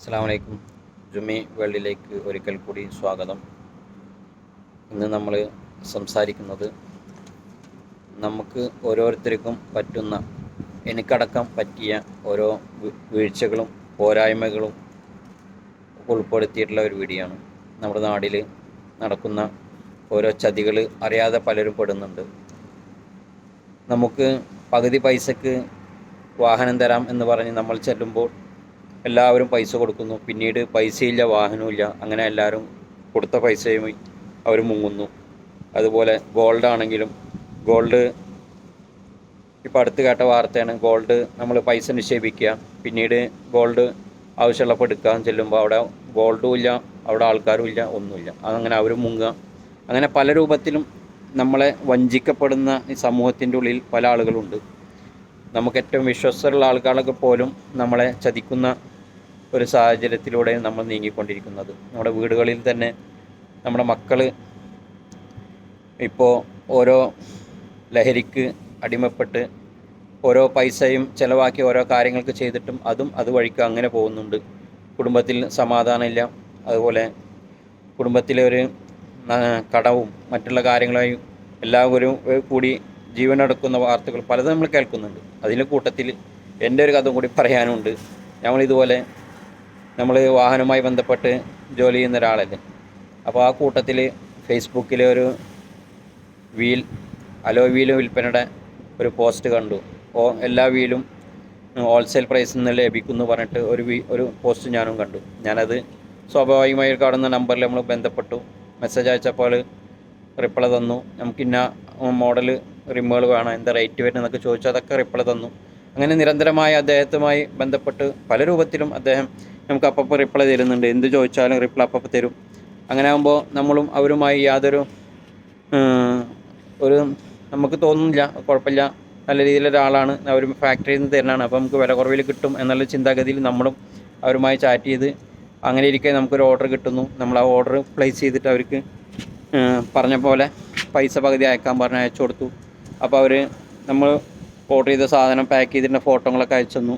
അസ്സാം വലൈക്കും ജുമി വേൾഡിലേക്ക് ഒരിക്കൽ കൂടി സ്വാഗതം. ഇന്ന് നമ്മൾ സംസാരിക്കുന്നത് നമുക്ക് ഓരോരുത്തർക്കും പറ്റുന്ന എനിക്കടക്കം പറ്റിയ ഓരോ വീഴ്ചകളും പോരായ്മകളും ഉൾപ്പെടുത്തിയിട്ടുള്ള ഒരു വീഡിയോ ആണ്. നമ്മുടെ നാട്ടിൽ നടക്കുന്ന ഓരോ ചതികൾ അറിയാതെ പലരും പെടുന്നുണ്ട്. നമുക്ക് പകുതി പൈസക്ക് വാഹനം തരാം എന്ന് പറഞ്ഞ് നമ്മൾ ചെല്ലുമ്പോൾ എല്ലാവരും പൈസ കൊടുക്കുന്നു. പിന്നീട് പൈസയില്ല വാഹനമില്ല അങ്ങനെ എല്ലാവരും കൊടുത്ത പൈസയും അവർ മുങ്ങുന്നു. അതുപോലെ ഗോൾഡ് ആണെങ്കിലും ഗോൾഡ് ഇപ്പോൾ അടുത്ത് കേട്ട വാർത്തയാണ് ഗോൾഡ് നമ്മൾ പൈസ നിക്ഷേപിക്കുക പിന്നീട് ഗോൾഡ് ആവശ്യമുള്ളപ്പോൾ എടുക്കാൻ ചെല്ലുമ്പോൾ അവിടെ ഗോൾഡും ഇല്ല അവിടെ ആൾക്കാരും ഇല്ല ഒന്നുമില്ല. അതങ്ങനെ അവർ മുങ്ങുക. അങ്ങനെ പല രൂപത്തിലും നമ്മളെ വഞ്ചിക്കപ്പെടുന്ന ഈ സമൂഹത്തിന്റെ ഉള്ളിൽ പല ആളുകളുണ്ട്. നമുക്ക് ഏറ്റവും വിശ്വസ്തരുള്ള ആൾക്കാരൊക്കെ പോലും നമ്മളെ ചതിക്കുന്ന ഒരു സാഹചര്യത്തിലൂടെ നമ്മൾ നീങ്ങിക്കൊണ്ടിരിക്കുന്നത്. നമ്മുടെ വീടുകളിൽ തന്നെ നമ്മുടെ മക്കൾ ഇപ്പോൾ ഓരോ ലഹരിക്ക് അടിമപ്പെട്ട് ഓരോ പൈസയും ചിലവാക്കി ഓരോ കാര്യങ്ങൾക്ക് ചെയ്തിട്ടും അതും അത് വഴിക്ക് അങ്ങനെ പോകുന്നുണ്ട്. കുടുംബത്തിൽ സമാധാനമില്ല. അതുപോലെ കുടുംബത്തിലെ ഒരു കടവും മറ്റുള്ള കാര്യങ്ങളായും എല്ലാവരും കൂടി ജീവനെടുക്കുന്ന വാർത്തകൾ പലതും നമ്മൾ കേൾക്കുന്നുണ്ട്. അതിന്റെ കൂട്ടത്തിൽ എന്റെ ഒരു കഥ കൂടി പറയാനുണ്ട്. നമ്മളിതുപോലെ നമ്മൾ വാഹനവുമായി ബന്ധപ്പെട്ട് ജോലി ചെയ്യുന്ന ഒരാളല്ലേ. അപ്പോൾ ആ കൂട്ടത്തിൽ ഫേസ്ബുക്കിലെ ഒരു വീൽ അലോ വീൽ വിൽപ്പനയുടെ ഒരു പോസ്റ്റ് കണ്ടു. ഓ എല്ലാ വീലും ഹോൾസെയിൽ പ്രൈസിൽ നിന്ന് ലഭിക്കുന്നു പറഞ്ഞിട്ട് ഒരു വീ ഒരു പോസ്റ്റ് ഞാനും കണ്ടു. ഞാനത് സ്വാഭാവികമായി കാണുന്ന നമ്പറിൽ നമ്മൾ ബന്ധപ്പെട്ടു. മെസ്സേജ് അയച്ചപ്പോൾ റിപ്ലൈ തന്നു. നമുക്കിന്ന മോഡൽ റിമുകൾ വേണം എന്താ റേറ്റ് വരുന്നത് എന്നൊക്കെ ചോദിച്ചു അതൊക്കെ റിപ്ലൈ തന്നു. അങ്ങനെ നിരന്തരമായി അദ്ദേഹത്തുമായി ബന്ധപ്പെട്ട് പല രൂപത്തിലും അദ്ദേഹം നമുക്ക് അപ്പം റിപ്ലൈ തരുന്നുണ്ട്. എന്ത് ചോദിച്ചാലും റിപ്ലൈ അപ്പപ്പോൾ തരും. അങ്ങനെ ആകുമ്പോൾ നമ്മളും അവരുമായി യാതൊരു ഒരു നമുക്ക് തോന്നുന്നില്ല കുഴപ്പമില്ല. നല്ല രീതിയിലുള്ള രീതിയിലൊരാളാണ് അവർ ഫാക്ടറിയിൽ നിന്ന് തരുന്നതാണ്. അപ്പോൾ നമുക്ക് വില കുറവിൽ കിട്ടും എന്നുള്ള ചിന്താഗതിയിൽ നമ്മളും അവരുമായി ചാറ്റ് ചെയ്ത് അങ്ങനെ ഇരിക്കെ നമുക്കൊരു ഓർഡർ കിട്ടുന്നു. നമ്മൾ ആ ഓർഡർ പ്ലേസ് ചെയ്തിട്ട് അവർക്ക് പറഞ്ഞ പോലെ പൈസ പകുതി അയക്കാൻ പറഞ്ഞ് അയച്ചു കൊടുത്തു. അപ്പോൾ അവർ നമ്മൾ ഓർഡർ ചെയ്ത സാധനം പാക്ക് ചെയ്തിട്ടുള്ള ഫോട്ടോകളൊക്കെ അയച്ചു തന്നു.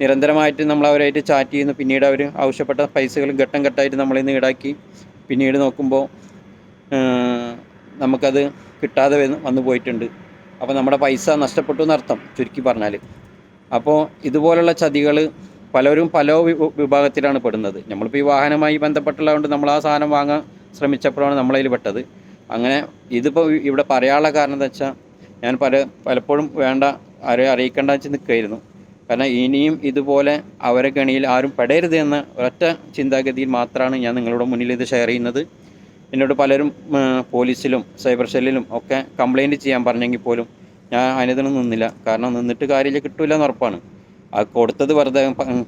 നിരന്തരമായിട്ട് നമ്മൾ അവരായിട്ട് ചാറ്റ് ചെയ്യുന്നു. പിന്നീട് അവർ ആവശ്യപ്പെട്ട പൈസകൾ ഘട്ടം ഘട്ടമായിട്ട് നമ്മളിൽ നിന്ന് ഈടാക്കി. പിന്നീട് നോക്കുമ്പോൾ നമുക്കത് കിട്ടാതെ വന്ന് പോയിട്ടുണ്ട്. അപ്പോൾ നമ്മുടെ പൈസ നഷ്ടപ്പെട്ടു എന്നർത്ഥം ചുരുക്കി പറഞ്ഞാൽ അപ്പോൾ ഇതുപോലുള്ള ചതികൾ പലരും പല വിഭാഗത്തിലാണ് പെടുന്നത്. നമ്മളിപ്പോൾ ഈ വാഹനമായി ബന്ധപ്പെട്ടുള്ളതുകൊണ്ട് നമ്മൾ ആ സാധനം വാങ്ങാൻ ശ്രമിച്ചപ്പോഴാണ് നമ്മളതിൽ പെട്ടത്. അങ്ങനെ ഇതിപ്പോൾ ഇവിടെ പറയാനുള്ള കാരണം എന്താ വെച്ചാൽ ഞാൻ പല പലപ്പോഴും വേണ്ട ആരെ അറിയിക്കേണ്ട വെച്ച് നിൽക്കുകയായിരുന്നു. കാരണം ഇനിയും ഇതുപോലെ അവരെ കണിയിൽ ആരും പെടരുത് എന്ന ഒറ്റ ചിന്താഗതിയിൽ മാത്രമാണ് ഞാൻ നിങ്ങളുടെ മുന്നിൽ ഇത് ഷെയർ ചെയ്യുന്നത്. എന്നോട് പലരും പോലീസിലും സൈബർ സെല്ലിലും ഒക്കെ കംപ്ലൈന്റ് ചെയ്യാൻ പറഞ്ഞെങ്കിൽ പോലും ഞാൻ അതിനൊന്നും നിന്നില്ല. കാരണം നിന്നിട്ട് കാര്യമില്ല കിട്ടില്ല എന്ന് ഉറപ്പാണ്. ആ കൊടുത്തത് വെറുതെ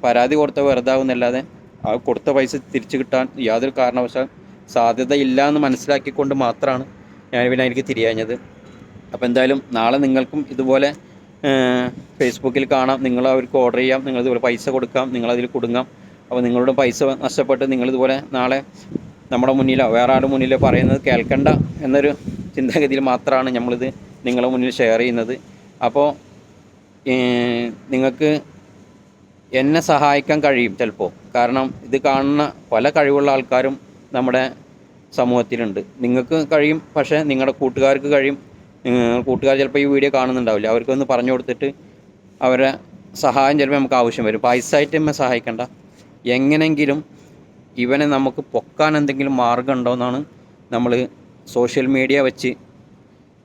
പരാതി കൊടുത്തത് വെറുതെ ആവുന്നല്ലാതെ ആ കൊടുത്ത പൈസ തിരിച്ചു കിട്ടാൻ യാതൊരു കാരണവശാൽ സാധ്യതയില്ല എന്ന് മനസ്സിലാക്കിക്കൊണ്ട് മാത്രമാണ് ഞാൻ പിന്നെ എനിക്ക് തിരിയാഞ്ഞത്. അപ്പോൾ എന്തായാലും നാളെ നിങ്ങൾക്കും ഇതുപോലെ ഫേസ്ബുക്കിൽ കാണാം. നിങ്ങൾ അവർക്ക് ഓർഡർ ചെയ്യാം. നിങ്ങൾ ഇതുപോലെ പൈസ കൊടുക്കാം. നിങ്ങളതിൽ കൊടുങ്ങാം. അപ്പോൾ നിങ്ങളുടെ പൈസ നഷ്ടപ്പെട്ട് നിങ്ങളിതുപോലെ നാളെ നമ്മുടെ മുന്നിലോ വേറെ ആരുടെ മുന്നിലോ പറയുന്നത് കേൾക്കണ്ട എന്നൊരു ചിന്താഗതിയിൽ മാത്രമാണ് നമ്മളിത് നിങ്ങളുടെ മുന്നിൽ ഷെയർ ചെയ്യുന്നത്. അപ്പോൾ നിങ്ങൾക്ക് എന്നെ സഹായിക്കാൻ കഴിയും ചിലപ്പോൾ കാരണം ഇത് കാണുന്ന പല കഴിവുള്ള ആൾക്കാരും നമ്മുടെ സമൂഹത്തിലുണ്ട്. നിങ്ങൾക്ക് കഴിയും പക്ഷേ നിങ്ങളുടെ കൂട്ടുകാർക്ക് കഴിയും. കൂട്ടുകാർ ചിലപ്പോൾ ഈ വീഡിയോ കാണുന്നുണ്ടാവില്ല. അവർക്കൊന്ന് പറഞ്ഞു കൊടുത്തിട്ട് അവരെ സഹായം ചിലപ്പോൾ നമുക്ക് ആവശ്യം വരും. പൈസ നമ്മെ സഹായിക്കണ്ട. എങ്ങനെങ്കിലും ഇവനെ നമുക്ക് പൊക്കാൻ എന്തെങ്കിലും മാർഗം ഉണ്ടോ എന്നാണ് നമ്മൾ സോഷ്യൽ മീഡിയ വെച്ച്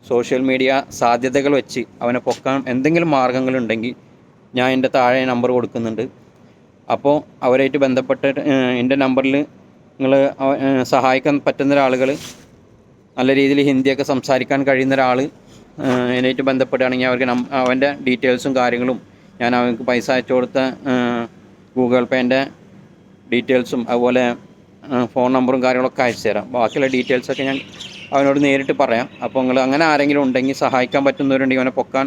സോഷ്യൽ മീഡിയ സാധ്യതകൾ വെച്ച് അവനെ പൊക്കാൻ എന്തെങ്കിലും മാർഗങ്ങളുണ്ടെങ്കിൽ ഞാൻ എന്റെ താഴെ നമ്പർ കൊടുക്കുന്നുണ്ട്. അപ്പോൾ അവരായിട്ട് ബന്ധപ്പെട്ട് എന്റെ നമ്പറിൽ നിങ്ങൾ സഹായിക്കാൻ പറ്റുന്ന ഒരാളുകൾ നല്ല രീതിയിൽ ഹിന്ദിയൊക്കെ സംസാരിക്കാൻ കഴിയുന്ന ഒരാൾ എന്നായിട്ട് ബന്ധപ്പെടുകയാണെങ്കിൽ അവർക്ക് അവന്റെ ഡീറ്റെയിൽസും കാര്യങ്ങളും ഞാൻ അവർക്ക് പൈസ അയച്ചു കൊടുത്ത ഗൂഗിൾ പേന്റെ ഡീറ്റെയിൽസും അതുപോലെ ഫോൺ നമ്പറും കാര്യങ്ങളൊക്കെ അയച്ചു തരാം. ബാക്കിയുള്ള ഡീറ്റെയിൽസൊക്കെ ഞാൻ അവനോട് നേരിട്ട് പറയാം. അപ്പോൾ നിങ്ങൾ അങ്ങനെ ആരെങ്കിലും ഉണ്ടെങ്കിൽ സഹായിക്കാൻ പറ്റുന്നവരുണ്ടെങ്കിൽ അവനെ പൊക്കാൻ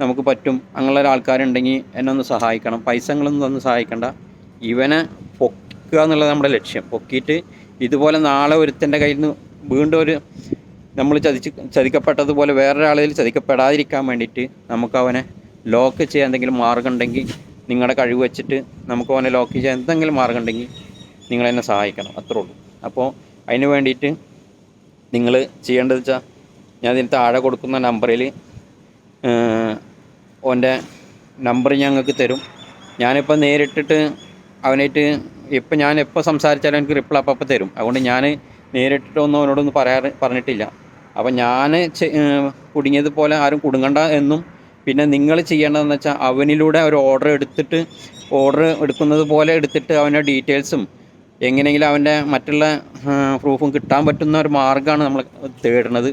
നമുക്ക് പറ്റും. അങ്ങനെയുള്ള ആൾക്കാരുണ്ടെങ്കിൽ എന്നെ ഒന്ന് സഹായിക്കണം. പൈസകളൊന്നും തന്ന് സഹായിക്കണ്ട. ഇവനെ പൊക്കുക എന്നുള്ളത് നമ്മുടെ ലക്ഷ്യം. പൊക്കിയിട്ട് ഇതുപോലെ നാളെ ഒരുത്തന്റെ കയ്യിൽ നിന്ന് വീണ്ടും ഒരു നമ്മൾ ചതിച്ച് ചതിക്കപ്പെട്ടതുപോലെ വേറൊരാളിൽ ചതിക്കപ്പെടാതിരിക്കാൻ വേണ്ടിയിട്ട് നമുക്ക് അവനെ ലോക്ക് ചെയ്യാൻ എന്തെങ്കിലും മാർഗം ഉണ്ടെങ്കിൽ നിങ്ങളുടെ കഴിവ് വെച്ചിട്ട് നമുക്ക് അവനെ ലോക്ക് ചെയ്യാൻ എന്തെങ്കിലും മാർഗം ഉണ്ടെങ്കിൽ നിങ്ങൾ എന്നെ സഹായിക്കണം. അത്രേ ഉള്ളൂ. അപ്പോൾ അതിന് വേണ്ടിയിട്ട് നിങ്ങൾ ചെയ്യേണ്ടത് വെച്ചാൽ ഞാൻ ഇതിന് താഴെ കൊടുക്കുന്ന നമ്പറിൽ ഓന്റെ നമ്പർ ഞങ്ങൾക്ക് തരും. ഞാനിപ്പോൾ നേരിട്ടിട്ട് അവനായിട്ട് ഇപ്പം ഞാൻ എപ്പോൾ സംസാരിച്ചാലും എനിക്ക് റിപ്ലൈ അപ്പം അപ്പം തരും. അതുകൊണ്ട് ഞാൻ നേരിട്ടിട്ടൊന്നും അവനോടൊന്നും പറയാറ് പറഞ്ഞിട്ടില്ല. അപ്പം ഞാൻ കുടുങ്ങിയതുപോലെ ആരും കുടുങ്ങണ്ട എന്നും പിന്നെ നിങ്ങൾ ചെയ്യേണ്ടതെന്ന് വെച്ചാൽ അവനിലൂടെ ഒരു ഓർഡർ എടുത്തിട്ട് ഓർഡർ എടുക്കുന്നത് പോലെ എടുത്തിട്ട് അവന്റെ ഡീറ്റെയിൽസും എങ്ങനെയെങ്കിലും അവന്റെ മറ്റുള്ള പ്രൂഫും കിട്ടാൻ പറ്റുന്ന ഒരു മാർഗമാണ് നമ്മൾ തേടുന്നത്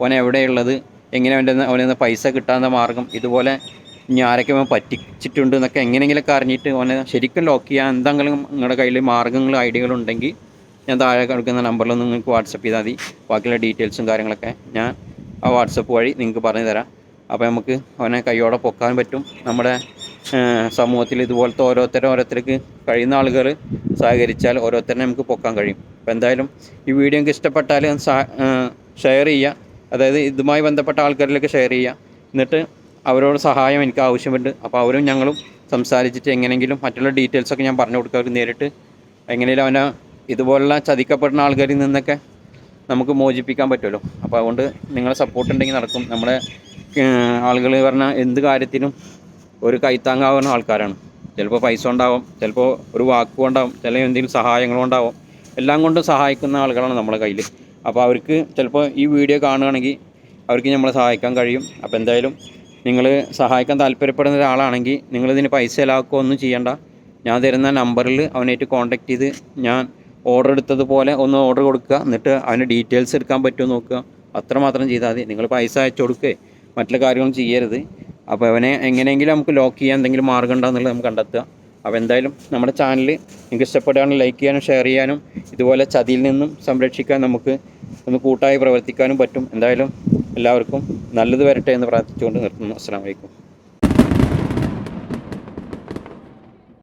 ഓൻ എവിടെയുള്ളത് എങ്ങനെ അവന്റെ അവനിൽ നിന്ന് പൈസ കിട്ടാവുന്ന മാർഗം ഇതുപോലെ ഇനി ആരൊക്കെ അവൻ പറ്റിച്ചിട്ടുണ്ട് എന്നൊക്കെ എങ്ങനെയെങ്കിലുമൊക്കെ അറിഞ്ഞിട്ട് ഓനെ ശരിക്കും ലോക്ക് ചെയ്യാൻ എന്തെങ്കിലും നിങ്ങളുടെ കയ്യിൽ മാർഗങ്ങളും ഐഡിയകളും ഉണ്ടെങ്കിൽ ഞാൻ താഴെ കൊടുക്കുന്ന നമ്പറിൽ നിങ്ങൾക്ക് വാട്സപ്പ് ചെയ്താൽ മതി. ബാക്കിയുള്ള ഡീറ്റെയിൽസും കാര്യങ്ങളൊക്കെ ഞാൻ ആ വാട്സപ്പ് വഴി നിങ്ങൾക്ക് പറഞ്ഞു തരാം. അപ്പോൾ നമുക്ക് അവനെ കൈയോടെ പൊക്കാൻ പറ്റും. നമ്മുടെ സമൂഹത്തിൽ ഇതുപോലത്തെ ഓരോരുത്തരും ഓരോരുത്തർക്ക് കഴിയുന്ന ആളുകൾ സഹകരിച്ചാൽ ഓരോരുത്തരെ നമുക്ക് പൊക്കാൻ കഴിയും. അപ്പോൾ എന്തായാലും ഈ വീഡിയോ നിങ്ങൾക്ക് ഇഷ്ടപ്പെട്ടാൽ ഷെയർ ചെയ്യുക. അതായത് ഇതുമായി ബന്ധപ്പെട്ട ആൾക്കാരിലേക്ക് ഷെയർ ചെയ്യുക. എന്നിട്ട് അവരോട് സഹായം എനിക്ക് ആവശ്യമുണ്ട്. അപ്പോൾ അവരും ഞങ്ങളും സംസാരിച്ചിട്ട് എങ്ങനെയെങ്കിലും മറ്റുള്ള ഡീറ്റെയിൽസൊക്കെ ഞാൻ പറഞ്ഞു കൊടുക്കുക. അവർക്ക് നേരിട്ട് എങ്ങനെയും അവനെ ഇതുപോലുള്ള ചതിക്കപ്പെടുന്ന ആൾക്കാരിൽ നിന്നൊക്കെ നമുക്ക് മോചിപ്പിക്കാൻ പറ്റുമല്ലോ. അപ്പോൾ അതുകൊണ്ട് നിങ്ങളെ സപ്പോർട്ട് ഉണ്ടെങ്കിൽ നടക്കും. നമ്മുടെ ആളുകൾ പറഞ്ഞാൽ എന്ത് കാര്യത്തിനും ഒരു കൈത്താങ്ങാവുന്ന ആൾക്കാരാണ്. ചിലപ്പോൾ പൈസ ഉണ്ടാവും ചിലപ്പോൾ ഒരു വാക്ക് ഉണ്ടാവും ചില എന്തെങ്കിലും സഹായങ്ങളുണ്ടാവും എല്ലാം കൊണ്ടും സഹായിക്കുന്ന ആളുകളാണ് നമ്മളെ കയ്യിൽ അപ്പോൾ അവർക്ക് ചിലപ്പോൾ ഈ വീഡിയോ കാണുകയാണെങ്കിൽ അവർക്ക് നമ്മളെ സഹായിക്കാൻ കഴിയും. അപ്പോൾ എന്തായാലും നിങ്ങൾ സഹായിക്കാൻ താല്പര്യപ്പെടുന്ന ഒരാളാണെങ്കിൽ നിങ്ങളിതിന് പൈസ ചിലവാക്കുകയോ ഒന്നും ചെയ്യണ്ട. ഞാൻ തരുന്ന നമ്പറിൽ അവനായിട്ട് കോൺടാക്റ്റ് ചെയ്ത് ഞാൻ ഓർഡർ എടുത്തതുപോലെ ഒന്ന് ഓർഡർ കൊടുക്കുക. എന്നിട്ട് അതിന്റെ ഡീറ്റെയിൽസ് എടുക്കാൻ പറ്റുമോ നോക്കുക. അത്രമാത്രം ചെയ്താൽ മതി. നിങ്ങൾ പൈസ അയച്ചു മറ്റുള്ള കാര്യങ്ങളും ചെയ്യരുത്. അപ്പോൾ അവനെ എങ്ങനെയെങ്കിലും നമുക്ക് ലോക്ക് ചെയ്യാൻ എന്തെങ്കിലും മാർഗം ഉണ്ടോ എന്നുള്ളത് നമുക്ക് കണ്ടെത്തുക. അപ്പോൾ എന്തായാലും നമ്മുടെ ചാനൽ നിങ്ങൾക്ക് ഇഷ്ടപ്പെടുകയാണെങ്കിൽ ലൈക്ക് ചെയ്യാനും ഷെയർ ചെയ്യാനും ഇതുപോലെ ചതിയിൽ നിന്നും സംരക്ഷിക്കാൻ നമുക്ക് ഒന്ന് കൂട്ടായി പ്രവർത്തിക്കാനും പറ്റും. എന്തായാലും എല്ലാവർക്കും നല്ലത് വരട്ടെ എന്ന് പ്രാർത്ഥിച്ചുകൊണ്ട് നിർത്തുന്നു. അസ്സാം വലൈക്കും